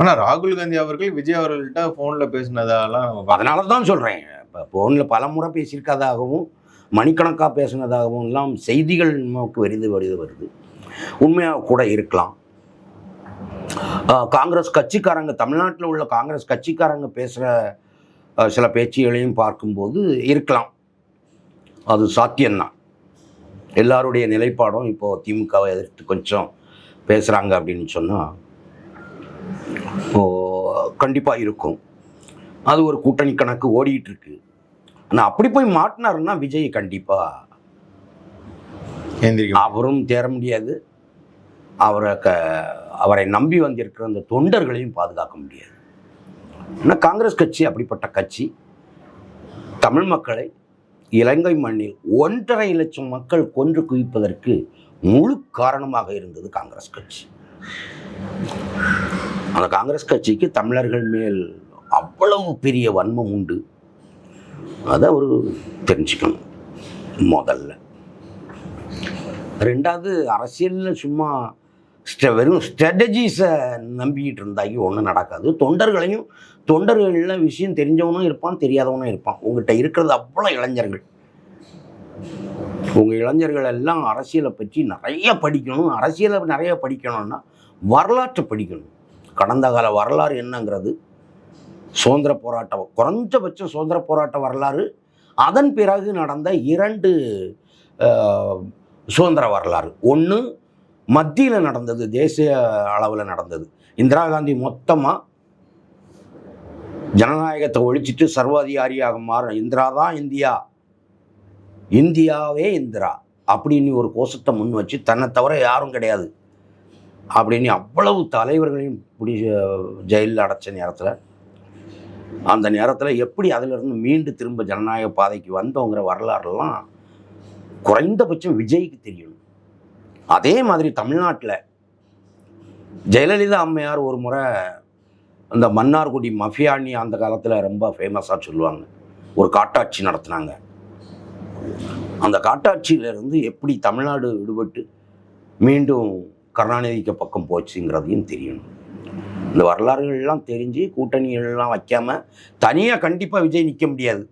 ஆனா ராகுல் காந்தி அவர்கள் விஜய் அவர்கள்ட்ட போன்ல பேசினதாலாம் அதனால தான் சொல்கிறேன் இப்போ ஃபோனில் பல முறை பேசியிருக்கதாகவும் மணிக்கணக்காக பேசினதாகவும் எல்லாம் செய்திகள் நமக்கு வருது வருது வருது. உண்மையாக கூட இருக்கலாம். காங்கிரஸ் கட்சிக்காரங்க தமிழ்நாட்டில் உள்ள காங்கிரஸ் கட்சிக்காரங்க பேசுகிற சில பேச்சுகளையும் பார்க்கும்போது இருக்கலாம். அது சாத்தியம்தான். எல்லாருடைய நிலைப்பாடும் இப்போது திமுகவை எதிர்த்து கொஞ்சம் பேசுகிறாங்க அப்படின்னு சொன்னால் கண்டிப்பாக இருக்கும். அது ஒரு கூட்டணி கணக்கு ஓடிட்டு இருக்கு ஆனால் அப்படி போய் மாட்டினாருன்னா விஜய் கண்டிப்பாக அவரும் தேர முடியாது. அவரை க அவரை நம்பி வந்திருக்கிற அந்த தொண்டர்களையும் பாதுகாக்க முடியாது. ஏன்னா காங்கிரஸ் கட்சி அப்படிப்பட்ட கட்சி தமிழ் மக்களை இலங்கை மண்ணில் ஒன்றரை லட்சம் மக்கள் கொன்று குவிப்பதற்கு முழு காரணமாக இருந்தது காங்கிரஸ் கட்சி. அந்த காங்கிரஸ் கட்சிக்கு தமிழர்கள் மேல் அவ்வளவு பெரிய வன்மம் உண்டு. அதை ஒரு தெரிஞ்சுக்கணும் முதல்ல. ரெண்டாவது அரசியலில் சும்மா ஸ்ட வெறும் ஸ்ட்ராட்டஜிஸை நம்பிக்கிட்டு இருந்தாக்கி ஒன்றும் நடக்காது. தொண்டர்களையும் தொண்டர்களில் விஷயம் தெரிஞ்சவனும் இருப்பான் தெரியாதவனும் இருப்பான். உங்கள்கிட்ட இருக்கிறது அவ்வளோ இளைஞர்கள். உங்கள் இளைஞர்கள் எல்லாம் அரசியலை பற்றி நிறைய படிக்கணும். அரசியலை நிறைய படிக்கணும்னா வரலாற்றை படிக்கணும். கடந்த கால வரலாறு என்னங்கிறது? சுதந்திர போராட்டம் குறைஞ்சபட்ச சுதந்திர போராட்ட வரலாறு அதன் பிறகு நடந்த இரண்டு சுதந்திர வரலாறு. ஒன்று மத்தியில் நடந்தது தேசிய அளவில் நடந்தது. இந்திரா காந்தி மொத்தமாக ஜனநாயகத்தை ஒழிச்சிட்டு சர்வாதிகாரியாக மாற இந்திரா தான் இந்தியா. இந்தியாவே இந்திரா. அப்படின்னு ஒரு கோஷத்தை முன் வச்சு தன்னை தவிர யாரும் கிடையாது. அப்படின்னு அவ்வளவு தலைவர்களையும் பிடி ஜெயிலில் அடைச்ச நேரத்தில் அந்த நேரத்தில் எப்படி அதிலிருந்து மீண்டு திரும்ப ஜனநாயக பாதைக்கு வந்தோங்கிற வரலாறுலாம் குறைந்தபட்சம் விஜய்க்கு தெரியணும். அதே மாதிரி தமிழ்நாட்டில் ஜெயலலிதா அம்மையார் ஒரு முறை அந்த மன்னார்குடி மஃபியானி அந்த காலத்தில் ரொம்ப ஃபேமஸாக சொல்லுவாங்க. ஒரு காட்டாட்சி நடத்துனாங்க. அந்த காட்டாட்சியிலிருந்து எப்படி தமிழ்நாடு விடுபட்டு மீண்டும் கருணாநிதிக்கு பக்கம் போச்சுங்கிறதையும் தெரியணும். இந்த வரலாறுகள்லாம் தெரிஞ்சு கூட்டணிகள்லாம் வைக்காமல் தனியாக கண்டிப்பாக விஜய் நிற்க முடியாது.